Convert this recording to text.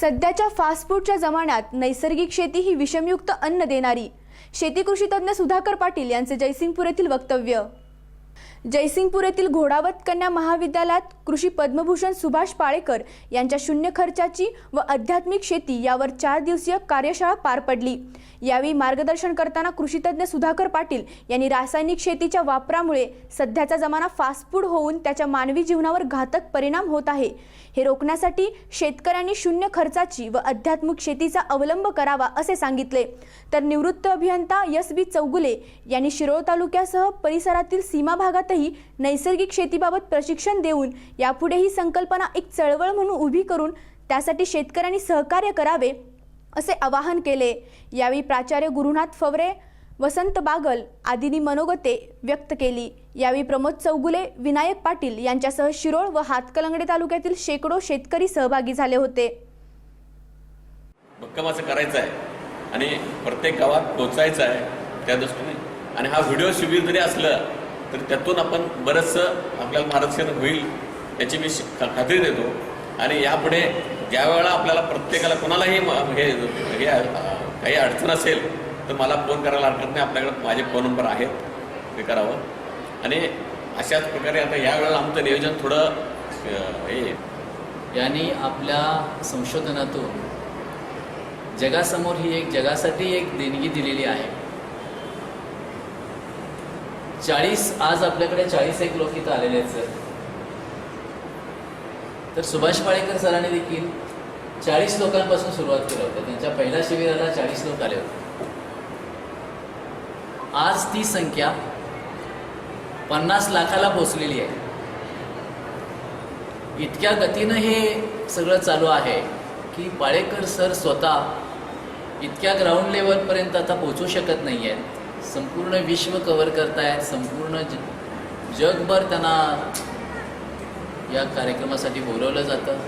सध्याच्या फास्ट फूडच्या जमान्यात नैसर्गिक शेती ही विषमयुक्त अन्न देणारी. शेती कृषी तज्ज्ञ सुधाकर पाटील यांचे जयसिंगपूर येथील वक्तव्य. जयसिंगपूर येथील घोडावत कन्या महाविद्यालयात कृषी पद्मभूषण सुभाष पाळेकर यांच्या शून्य खर्चाची व आध्यात्मिक शेती यावर चार दिवसीय कार्यशाळा पार पडली. यावेळी मार्गदर्शन करताना कृषीतज्ञ सुधाकर पाटील यांनी रासायनिक शेतीच्या वापरामुळे सध्याचा जमाना फास्ट फूड होऊन त्याच्या मानवी जीवनावर घातक परिणाम होत आहे. हे रोखण्यासाठी शेतकऱ्यांनी शून्य खर्चाची व आध्यात्मिक शेतीचा अवलंब करावा असे सांगितले. तर निवृत्त अभियंता एस बी चौगुले यांनी शिरोळ तालुक्यासह परिसरातील सीमा भागातही नैसर्गिक शेतीबाबत प्रशिक्षण देऊन यापुढे ही संकल्पना एक चळवळ म्हणून उभी करून त्यासाठी शेतकऱ्यांनी सहकार्य करावे असे आवाहन केले. यावेळी प्राचार्य गुरुनाथ फवरे वसंत बागल आदींनी मनोगते व्यक्त केली. यावेळी प्रमोद चौगुले विनायक पाटील यांच्यासह शिरोळ व हातकलंगडे तालुक्यातील शेकडो शेतकरी सहभागी झाले होते. भक्कम असं करायचं आहे आणि प्रत्येक गावात पोचायचं आहे त्या दृष्टीने. आणि हा व्हिडिओ शिबिर जरी असलं तर त्यातून आपण बरंचसं आपल्याला मार्गदर्शन होईल याची मी खात्री देतो. आणि यापुढे ज्या वेळेला आपल्याला प्रत्येकाला कोणालाही म- हे हे काही अडचण असेल तर मला फोन करायला हरकत नाही. आपल्याकडे माझे फोन नंबर आहेत. ते करावं. आणि अशाच प्रकारे आता या वेळेला आमचं नियोजन थोडं अ, हे यांनी आपल्या संशोधनातून जगासमोर ही एक जगासाठी एक देणगी दिलेली आहे. चाळीस आज आपल्याकडे चाळीस एक लोक इथं आलेले आहेत सर. तर सुभाष पाळेकर सरांनी देखील चाळीस लोकांपासून सुरुवात केलं होतं. त्यांच्या पहिल्या शिबिराला चाळीस लोक आले होते. आज ती संख्या पन्नास लाखाला पोचलेली आहे. इतक्या गतीनं हे सगळं चालू आहे की पाळेकर सर स्वतः इतक्या ग्राउंड लेवलपर्यंत आता पोचू शकत नाही आहेत संपूर्ण विश्व कव्हर करतायत संपूर्ण ज जगभर त्यांना या कार्यक्रमासाठी बोलवलं जातं.